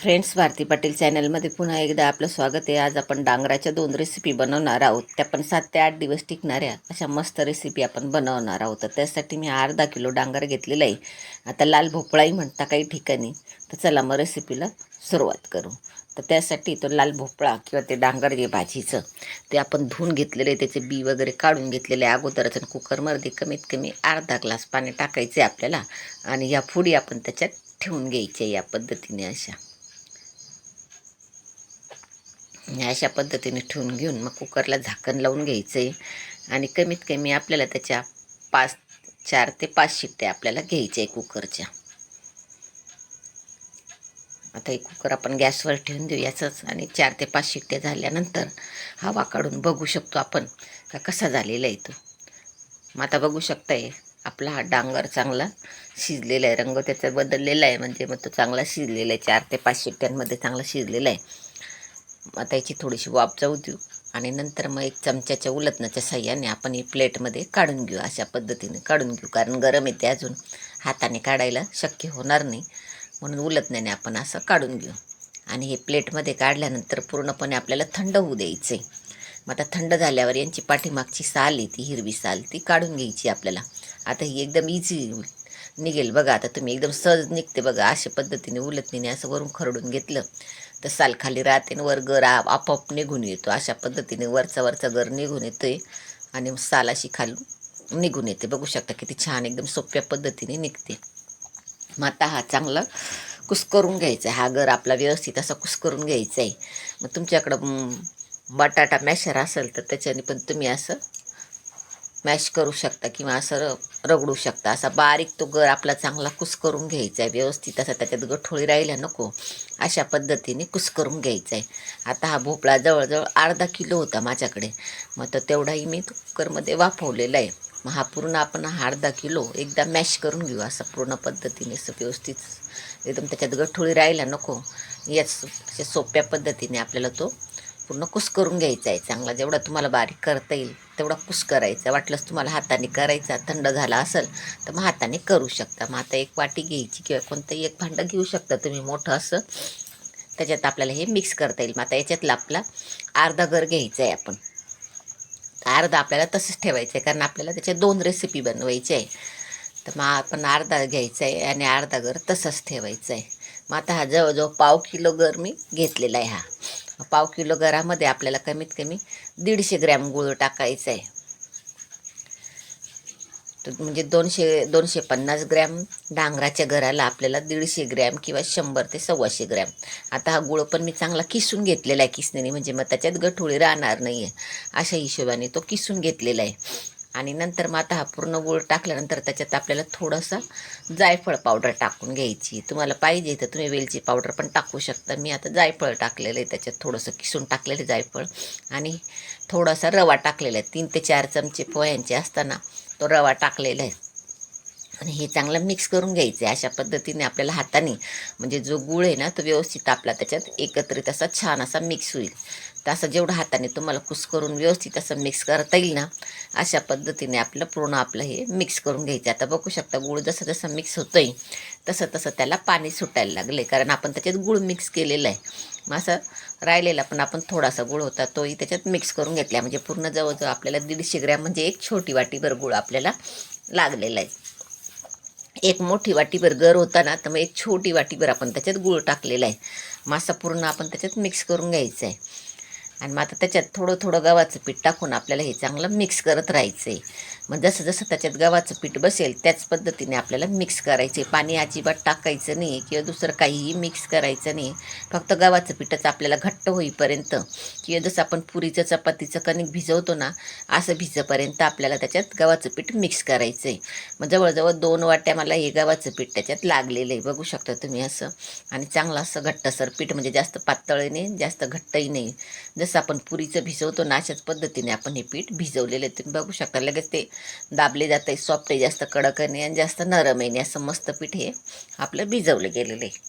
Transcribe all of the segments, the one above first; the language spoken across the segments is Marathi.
फ्रेंड्स भारती पाटील चॅनलमध्ये पुन्हा एकदा आपलं स्वागत आहे. आज आपण डांगराच्या दोन रेसिपी बनवणार आहोत. त्या पण सात ते आठ दिवस टिकणाऱ्या अशा मस्त रेसिपी आपण बनवणार आहोत. तर त्यासाठी मी अर्धा किलो डांगर घेतलेला आहे. आता लाल भोपळाही म्हणता काही ठिकाणी. तर चला मग रेसिपीला सुरुवात करू. तर त्यासाठी तो लाल भोपळा किंवा ते डांगर जे भाजीचं ते आपण धुवून घेतलेले आहे. त्याचे बी वगैरे काढून घेतलेले आहे अगोदरच. आणि कुकरमध्ये कमीत कमी अर्धा ग्लास पाणी टाकायचे आपल्याला. आणि या फुडी आपण त्याच्यात ठेवून घ्यायच्या या पद्धतीने अशा आणि अशा पद्धतीने ठेवून घेऊन मग कुकरला झाकण लावून घ्यायचं. आहे आणि कमीत कमी आपल्याला त्याच्या पाच चार ते पाच शिट्ट्या आपल्याला घ्यायच्या आहे कुकरच्या. आता हे कुकर आपण गॅसवर ठेवून देऊ याचंच. आणि चार ते पाच शिट्ट्या झाल्यानंतर हवा काढून बघू शकतो आपण का कसा झालेला आहे तो. मग आता बघू शकताय आपला हा डांगर चांगला शिजलेला आहे. रंग त्याचा बदललेला आहे. म्हणजे मग तो चांगला शिजलेला आहे. चार ते पाच शिट्ट्यांमध्ये चांगला शिजलेला आहे. आता याची थोडीशी वाफ जाऊ देऊ. आणि नंतर मग एक चमच्याच्या उलटण्याच्या साह्याने आपण ही प्लेटमध्ये काढून घेऊ. अशा पद्धतीने काढून घेऊ. कारण गरम येते अजून. हाताने काढायला शक्य होणार नाही. म्हणून उलटण्याने आपण असं काढून घेऊ. आणि हे प्लेटमध्ये काढल्यानंतर पूर्णपणे आपल्याला थंड होऊ द्यायचं आहे मग आता थंड झाल्यावर यांची पाठीमागची साल आहे ती हिरवी साल ती काढून घ्यायची आपल्याला. आता ही एकदम इझी निघेल. बघा आता तुम्ही एकदम सहज निघते बघा. अशा पद्धतीने उलटणीने असं वरून खरडून घेतलं. तर साल खाली राहते आणि वर गर आ- आपोआप निघून येतो. अशा पद्धतीने वरचा वरचा गर निघून येतोय आणि साल अशी खालून निघून येते. बघू शकता किती छान एकदम सोप्या पद्धतीने निघते. मग आता हा चांगला कुस्करून घ्यायचा. आहे हा गर आपला व्यवस्थित असा कुस्करून घ्यायचा आहे मग तुमच्याकडं बटाटा मॅशर असेल तर त्याच्याने पण तुम्ही असं मॅश करू शकता किंवा असं र रगडू शकता. असा बारीक तो गर आपला चांगला कुस करून घ्यायचा आहे. व्यवस्थित असा त्याच्यात गठोळी राहिल्या नको. अशा पद्धतीने कुस्करून घ्यायचा आहे. आता हा भोपळा जवळजवळ अर्धा किलो होता माझ्याकडे. मग तर तेवढाही मी कुकरमध्ये वाफवलेला आहे. मग हा पूर्ण आपण हा अर्धा किलो एकदा मॅश करून घेऊ. असं पूर्ण पद्धतीने असं व्यवस्थित एकदम त्याच्यात गठोळी राहायला नको. याच अशा सोप्या पद्धतीने आपल्याला तो पूर्ण कुस करून घ्यायचा आहे चांगला जेवढा तुम्हाला बारीक करता येईल तेवढा कुस करायचा. वाटलंच तुम्हाला हाताने करायचा थंड झाला असेल तर मग हाताने करू शकता. मग आता एक वाटी घ्यायची किंवा कोणतंही एक भांडं घेऊ शकता तुम्ही मोठं असं. त्याच्यात आपल्याला हे मिक्स करता येईल. मग आता याच्यातला आपला अर्धा घर घ्यायचा आहे आपण. अर्धा आपल्याला तसंच ठेवायचं आहे कारण आपल्याला त्याच्या दोन रेसिपी बनवायची आहे. तर मग आपण अर्धा घ्यायचा आहे आणि अर्धा घर तसंच ठेवायचं आहे मग आता हा जवळजवळ पाव किलो गर मी घेतलेला आहे हा. पाव किलो गरामध्ये आपल्याला कमीत कमी दीडशे ग्रॅम गुळ टाकायचं आहे तर म्हणजे दोनशे दोनशे पन्नास ग्रॅम डांगराच्या गराला आपल्याला दीडशे ग्रॅम किंवा शंभर ते सव्वाशे ग्रॅम. आता हा गुळ पण मी चांगला किसून घेतलेला आहे किसणीने म्हणजे मग त्याच्यात गठोळी राहणार नाही आहे अशा हिशोबाने तो किसून घेतलेला आहे. आणि नंतर मग आता हा पूर्ण गूळ टाकल्यानंतर त्याच्यात आपल्याला थोडंसं जायफळ पावडर टाकून घ्यायची. तुम्हाला पाहिजे तर तुम्ही वेलची पावडर पण टाकू शकता. मी आता जायफळ टाकलेलं आहे त्याच्यात थोडंसं किसून टाकलेलं आहे जायफळ. आणि थोडासा रवा टाकलेला आहे. तीन ते चार चमचे पोह्यांचे असताना तो रवा टाकलेला आहे. आणि हे चांगलं मिक्स करून घ्यायचं आहे. अशा पद्धतीने आपल्याला हाताने म्हणजे जो गुळ आहे ना तो व्यवस्थित आपला त्याच्यात एकत्रित असा छान असा मिक्स होईल. तर असं जेवढं हाताने तुम्हाला कुस करून व्यवस्थित असं मिक्स करता येईल ना अशा पद्धतीने आपलं पूर्ण आपलं हे मिक्स करून घ्यायचं. आता बघू शकता गुळ जसं जसं मिक्स होतं आहे तसं तसं त्याला पाणी सुटायला लागले कारण आपण त्याच्यात गुळ मिक्स केलेला आहे. मग असं राहिलेला पण आपण थोडासा गुळ होता तोही त्याच्यात मिक्स करून घेतला. म्हणजे पूर्ण जवळजवळ आपल्याला दीडशे ग्रॅम म्हणजे एक छोटी वाटीभर गुळ आपल्याला लागलेला आहे. एक मोठी वाटीभर गर होता ना तर मग एक छोटी वाटीभर आपण त्याच्यात गूळ टाकलेला आहे. मासा पूर्ण आपण त्याच्यात मिक्स करून घ्यायचं आहे. आणि मग आता त्याच्यात थोडं थोडं गव्हाचं पीठ टाकून आपल्याला हे चांगलं मिक्स करत राहायचं आहे मग जसं जसं त्याच्यात गव्हाचं पीठ बसेल त्याच पद्धतीने आपल्याला मिक्स करायचे पाणी अजिबात टाकायचं नाही किंवा दुसरं काहीही मिक्स करायचं नाही. फक्त गव्हाचं पीठच आपल्याला घट्ट होईपर्यंत किंवा जसं आपण पुरीचं चपातीचं कणिक भिजवतो ना असं भिजपर्यंत आपल्याला त्याच्यात गव्हाचं पीठ मिक्स करायचं आहे मग जवळजवळ दोन वाट्या मला हे गव्हाचं पीठ त्याच्यात लागलेलं आहे. बघू शकता तुम्ही असं. आणि चांगलं असं घट्टसर पीठ म्हणजे जास्त पातळही नाही जास्त घट्टही नाही. जसं आपण पुरीचं भिजवतो ना अशाच पद्धतीने आपण हे पीठ भिजवलेलं आहे. तुम्ही बघू शकता लगेच ते दाबले जात आहे सॉफ्ट आहे जास्त कडक आहे आणि जास्त नरम आहे असं मस्त पीठ हे आपलं भिजवलं गेलेलं आहे.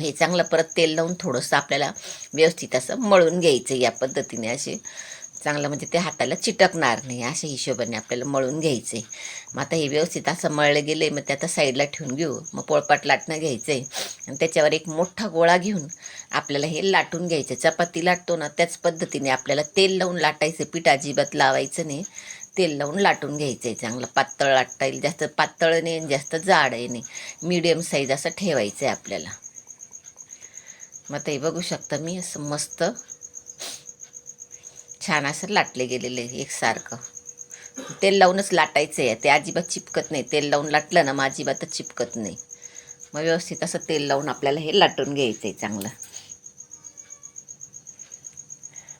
हे चांगलं परत तेल लावून थोडंसं आपल्याला व्यवस्थित असं मळून घ्यायचं या पद्धतीने असे चांगलं म्हणजे ते हाताला चिटकणार नाही अशा हिशोबाने आपल्याला मळून घ्यायचं. आहे मग आता हे व्यवस्थित असं मळलं गेलं आहे मग ते आता साईडला ठेवून घेऊ. मग पोळपाट लाटणं घ्यायचं आहे आणि त्याच्यावर एक मोठा गोळा घेऊन आपल्याला हे लाटून घ्यायचं. चपाती लाटतो ना त्याच पद्धतीने आपल्याला तेल लावून लाटायचं. पीठ अजिबात लावायचं नाही. तेल लावून लाटून घ्यायचं आहे चांगलं पातळ लाटता येईल. जास्त पातळ नाही आणि जास्त जाड आहे नाही. मीडियम साईज असं ठेवायचं आहे आपल्याला. मग ते बघू शकता मी असं मस्त छान असं लाटले गेलेले आहे एकसारखं तेल लावूनच लाटायचं आहे ते अजिबात चिपकत नाही. तेल लावून लाटलं ना मग अजिबातच चिपकत नाही. मग व्यवस्थित असं तेल लावून आपल्याला हे लाटून घ्यायचं आहे चांगलं.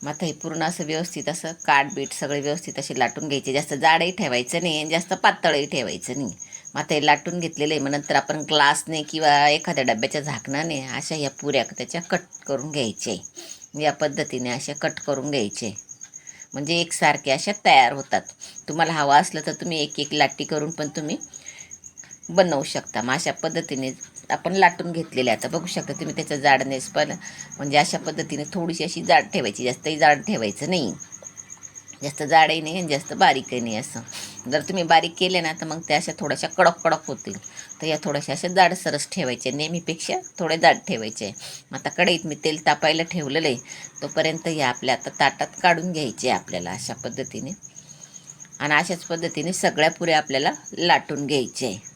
मग आता हे पूर्ण असं व्यवस्थित असं काटबीट सगळे व्यवस्थित असे लाटून घ्यायचे. जास्त जाडही ठेवायचं नाही आणि जास्त पातळही ठेवायचं नाही. मग आता हे लाटून घेतलेलं आहे. मग नंतर आपण ग्लासने किंवा एखाद्या डब्याच्या झाकणाने अशा ह्या पुऱ्या त्याच्या कट करून घ्यायचे. या पद्धतीने अशा कट करून घ्यायचे. म्हणजे एकसारखे अशा तयार होतात. तुम्हाला हवा असलं तर तुम्ही एक एक लाटी करून पण तुम्ही बनवू शकता. मग अशा पद्धतीने आपण लाटून घेतलेले आता बघू शकता तुम्ही त्याचं जाडनेस पण म्हणजे अशा पद्धतीने थोडीशी अशी जाड ठेवायची. जास्तही जाड ठेवायचं नाही. जास्त जाडही नाही आणि जास्त बारीकही नाही असं. जर तुम्ही बारीक केले ना तर मग त्या अशा थोड्याशा कडक कडक होतील. तर या थोड्याशा अशा जाडसरस ठेवायच्या नेहमीपेक्षा थोडे जाड ठेवायचे. आता कढईत मी तेल तापायला ठेवलेलं आहे. तोपर्यंत या आपल्या आता ताटात काढून घ्यायचे आपल्याला अशा पद्धतीने. आणि अशाच पद्धतीने सगळ्या पुऱ्या आपल्याला लाटून घ्यायचे आहे.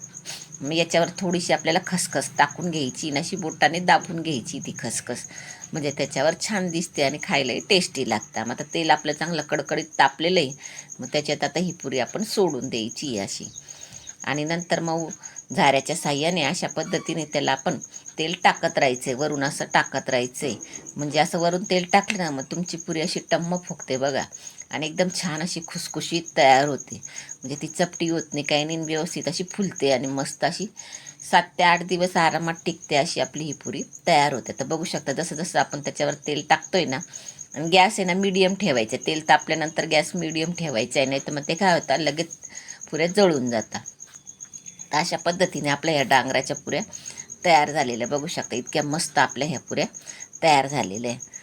मग याच्यावर थोडीशी आपल्याला खसखस टाकून घ्यायची आणि अशी बोटाने दाबून घ्यायची ती खसखस. म्हणजे त्याच्यावर छान दिसते आणि खायलाही टेस्टी लागतं. मग आता तेल आपलं चांगलं कडकडीत तापलेलं आहे मग त्याच्यात आता ही पुरी आपण सोडून द्यायची अशी. आणि नंतर मग झाऱ्याच्या साह्याने अशा पद्धतीने त्याला आपण तेल टाकत राहायचे वरून असं टाकत राहायचे म्हणजे असं वरून तेल टाकलं ना मग तुमची पुरी अशी टम्म फुगते बघा. आणि एकदम छान अशी खुसखुशीत तयार होते. म्हणजे ती चपटी होत नाही काही नाही व्यवस्थित अशी फुलते आणि मस्त अशी सात ते आठ दिवस आरामात टिकते अशी आपली ही पुरी तयार होते. तर बघू शकता जसं जसं आपण त्याच्यावर तेल टाकतोय ना आणि गॅस आहे ना मीडियम ठेवायचं. तेल तापल्यानंतर गॅस मीडियम ठेवायचं आहे नाही तर मग ते काय होतं लगेच पुऱ्या जळून जातात. तर अशा पद्धतीने आपल्या ह्या डांगराच्या पुऱ्या तयार झालेल्या बघू शकता इतक्या मस्त आपल्या ह्या पुऱ्या तयार झालेल्या आहे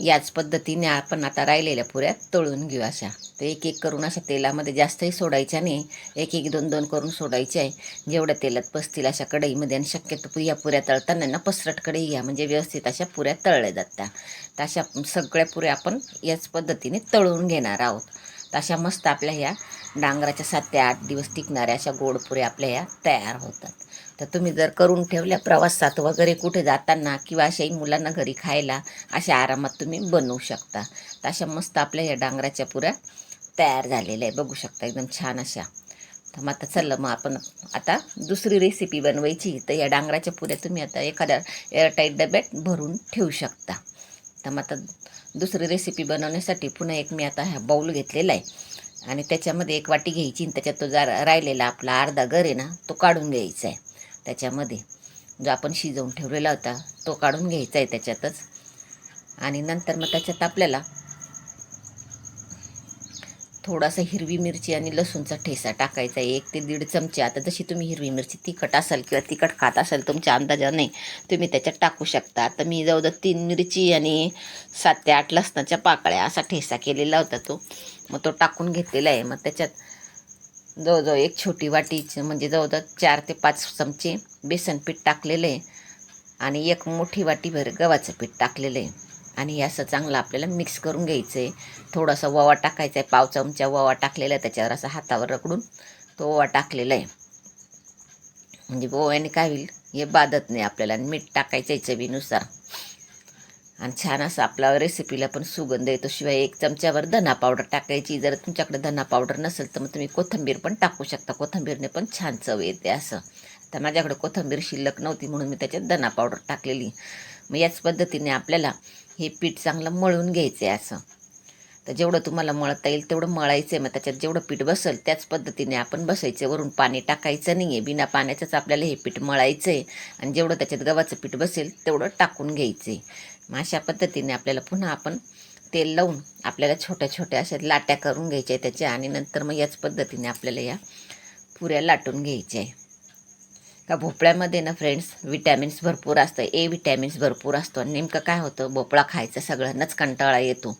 याच पद्धतीने आपण आता राहिलेल्या पुऱ्या तळून घेऊ अशा. तर एक एक करून अशा तेलामध्ये जास्तही सोडायच्या नाही. एक एक दोन दोन करून सोडायचे आहे. जेवढ्या तेलात पसतील अशा कढईमध्ये आणि शक्यतो या पुऱ्या तळताना ना पसरट कढई घ्या. म्हणजे व्यवस्थित अशा पुऱ्या तळल्या जातात. तर अशा सगळ्या पुऱ्या आपण याच पद्धतीने तळून घेणार आहोत. तर अशा मस्त आपल्या ह्या डांगराच्या सात ते आठ दिवस टिकणाऱ्या अशा गोड पुऱ्या आपल्या ह्या तयार होतात. तर तुम्ही जर करून ठेवल्या प्रवासात वगैरे कुठे जाताना किंवा अशाही मुलांना घरी खायला अशा आरामात तुम्ही बनवू शकता. तर अशा मस्त आपल्या या डांगराच्या पुऱ्या तयार झालेल्या आहे बघू शकता एकदम छान अशा. तर मग आता चला मग आपण आता दुसरी रेसिपी बनवायची. तर या डांगराच्या पुऱ्या तुम्ही आता एखाद्या एअरटाईट डब्यात भरून ठेवू शकता. तर मग आता दुसरी रेसिपी बनवण्यासाठी पुन्हा एक मी आता हा बाऊल घेतलेला आहे. आणि त्याच्यामध्ये एक वाटी घ्यायची आणि त्याच्यात तो जा राहिलेला आपला अर्धा गर आहे ना तो काढून घ्यायचा आहे. त्याच्यामध्ये. जो आपण शिजवून ठेवलेला होता तो काढून घ्यायचा आहे त्याच्यातच. आणि नंतर मग त्याच्यात आपल्याला थोडासा हिरवी मिरची आणि लसूणचा ठेसा टाकायचा आहे. एक ते दीड चमचे. आता जशी तुम्ही हिरवी मिरची तिखट असाल किंवा तिखट खात असाल तुमच्या अंदाजाने तुम्ही त्याच्यात टाकू शकता. आता मी जवळजवळ तीन मिरची आणि सात ते आठ लसणाच्या पाकळ्या असा ठेसा केलेला होता तो. मग तो टाकून घेतलेला आहे. मग त्याच्यात जवळजवळ एक छोटी वाटी म्हणजे जवळजवळ चार ते पाच चमचे बेसन पीठ टाकलेलं आहे. आणि एक मोठी वाटीभर गव्हाचं पीठ टाकलेलं आहे. आणि हे असं चांगलं आपल्याला मिक्स करून घ्यायचं आहे. थोडासा ओवा टाकायचा आहे पाव चमचा ओवा टाकलेला आहे त्याच्यावर असं हातावर रगडून तो ओवा टाकलेला आहे. म्हणजे ओव्याने काय होईल हे बाधत नाही आपल्याला मीठ टाकायचं आहे चवीनुसार आणि छान असं आपला रेसिपीला पण सुगंध येतो. शिवाय एक चमच्यावर धना पावडर टाकायची. जर तुमच्याकडे धना पावडर नसेल तर मग तुम्ही कोथिंबीर पण टाकू शकता. कोथिंबीरने पण छान चव येते असं. तर माझ्याकडे कोथिंबीर शिल्लक नव्हती म्हणून मी त्याच्यात धना पावडर टाकलेली. मग याच पद्धतीने आपल्याला हे पीठ चांगलं मळून घ्यायचं आहे असं. तर जेवढं तुम्हाला मळता येईल तेवढं मळायचं आहे मग त्याच्यात जेवढं पीठ बसेल त्याच पद्धतीने आपण बसायचं. वरून पाणी टाकायचं नाही आहे बिना पाण्याचंच आपल्याला हे पीठ मळायचं आहे आणि जेवढं त्याच्यात गव्हाचं पीठ बसेल तेवढं टाकून घ्यायचं आहे मग अशा पद्धतीने आपल्याला पुन्हा आपण तेल लावून आपल्याला छोट्या छोट्या अशा लाट्या करून घ्यायच्या आहे त्याच्या आणि नंतर मग याच पद्धतीने आपल्याला या पुऱ्या लाटून घ्यायच्या आहे का भोपळ्यामध्ये ना फ्रेंड्स विटॅमिन्स भरपूर असतं. ए विटॅमिन्स भरपूर असतो. आणि नेमकं काय होतं? भोपळा खायचा सगळ्यांनाच कंटाळा येतो.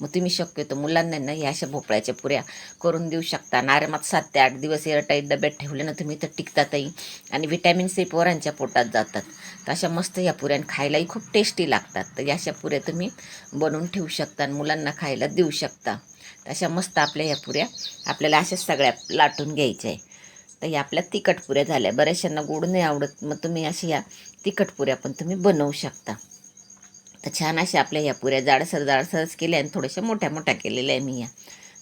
मग तुम्ही शक्यतो मुलांना ना या अशा भोपळ्याच्या पुऱ्या करून देऊ शकता. आणि आरामात सात ते आठ दिवस एअरटाईट डब्यात ठेवले ना तुम्ही तर टिकतातही आणि विटॅमिन्स पोरांच्या पोटात जातात. तर अशा मस्त या पुऱ्या आणि खायलाही खूप टेस्टी लागतात. तर या अशा पुऱ्या तुम्ही बनवून ठेवू शकता आणि मुलांना खायला देऊ शकता. तर अशा मस्त आपल्या ह्या पुऱ्या आपल्याला अशाच सगळ्या लाटून घ्यायच्या आहे. तर या आपल्या तिखट पुऱ्या झाल्या. बऱ्याचशांना गोड नाही आवडत. मग तुम्ही अशा या तिखट पुऱ्या पण तुम्ही बनवू शकता. तर छान अशा आपल्या ह्या पुऱ्या जाडसर जाडसरच केल्या आणि थोड्याशा मोठ्या मोठ्या केलेल्या आहे मी या.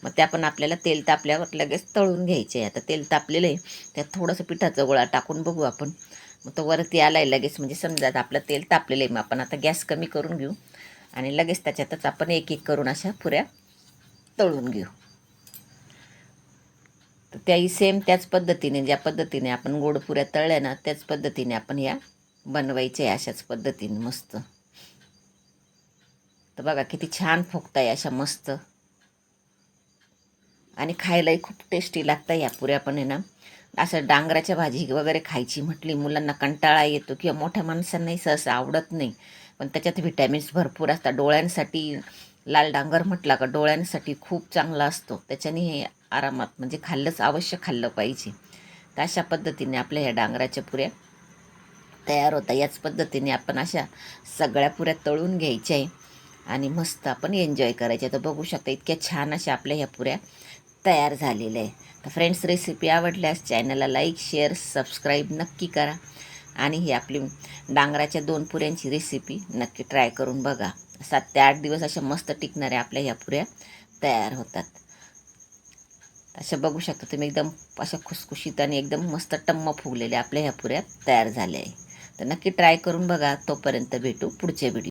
मग त्या पण आपल्याला तेल तापल्यावर लगेच तळून घ्यायचे आहे. आता तेल तापलेलं आहे. त्यात थोडंसं पिठाचा गोळा टाकून बघू आपण. मग तो वरती आला आहे लगेच. म्हणजे समजा आपलं तेल तापलेलं आहे. मग आपण आता गॅस कमी करून घेऊ. आणि लगेच त्याच्यातच आपण एक एक करून अशा पुऱ्या तळून घेऊ. तर त्याही सेम त्याच पद्धतीने ज्या पद्धतीने आपण गोड पुऱ्या तळल्या ना त्याच पद्धतीने आपण या बनवायच्या अशाच पद्धतीने मस्त. तर बघा किती छान फुगताय अशा मस्त. आणि खायलाही खूप टेस्टी लागतं या पुऱ्या पण आहे ना. असं डांगराच्या भाजी वगैरे खायची म्हटली मुलांना कंटाळा येतो किंवा मोठ्या माणसांनाही सहसा आवडत नाही. पण त्याच्यात व्हिटॅमिन्स भरपूर असतात. डोळ्यांसाठी लाल डांगर म्हटला का डोळ्यांसाठी खूप चांगला असतो. त्याच्याने हे आरामात म्हणजे खाल्लंच अवश्य खाल्लं पाहिजे. तर अशा पद्धतीने आपल्या ह्या डांगराच्या पुऱ्या तयार होता याच पद्धतीने आपण अशा सगळ्या पुऱ्या तळून घ्यायच्या आहे आणि मस्त आपण एन्जॉय करायचे तर बघू शकता इतक्या छान अशा आपल्या ह्या पुऱ्या तयार झालेल्या आहे तर फ्रेंड्स रेसिपी आवडल्यास चॅनलला लाईक शेअर सबस्क्राईब नक्की करा आणि ही आपली डांगराच्या दोन पुऱ्यांची रेसिपी नक्की ट्राय करून बघा. सात ते आठ दिवस अशा मस्त टिकणाऱ्या आपल्या ह्या पुऱ्या तयार होतात. अशा बघू शकता तुम्ही एकदम अशा खुसखुशीत आणि एकदम मस्त टम्म फुगलेल्या आपल्या ह्या पुऱ्या तयार झाल्या आहे तर नक्की ट्राय करून बघा तोपर्यंत भेटू पुढच्या व्हिडिओ